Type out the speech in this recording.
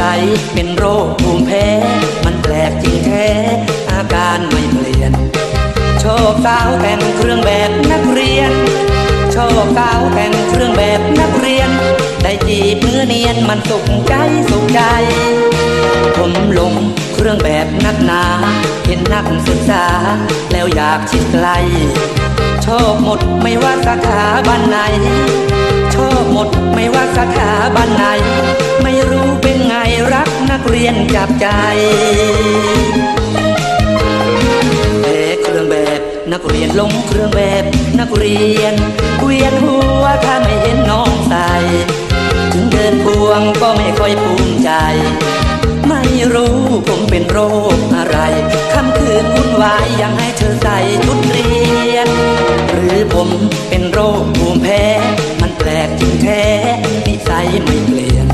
สัยเป็นโรคภูมิแพ้ มันแปลกจริงแท้ อาการไม่เปลี่ยนชอบสาวแต่งเครื่องแบบนักเรียนชอบสาวแต่งเครื่องแบบนักเรียน ได้จีบเนื้อเนียนมันสุขใจสุขใจ ผมหลงเครื่องแบบนักหนา เห็นนักศึกษา แล้วอยากชิดไกลชอบหมดไม่ว่าสาขาบันไหนชอบหมดไม่ว่า นักเรียนจับใจแต่เครื่องแบบ นักเรียนลงเครื่องแบบ นักเรียนเกวียนหัวถ้าไม่เห็นน้องใส่ถึงเดินพวงก็ไม่ค่อยภูมิใจ ไม่รู้ผมเป็นโรคอะไรคำคืนวุ่นวายยังให้เธอใส่ชุดเรียน หรือผมเป็นโรคภูมิแพ้ มันแปลกจริงแท้นิสัยไม่เปลี่ยน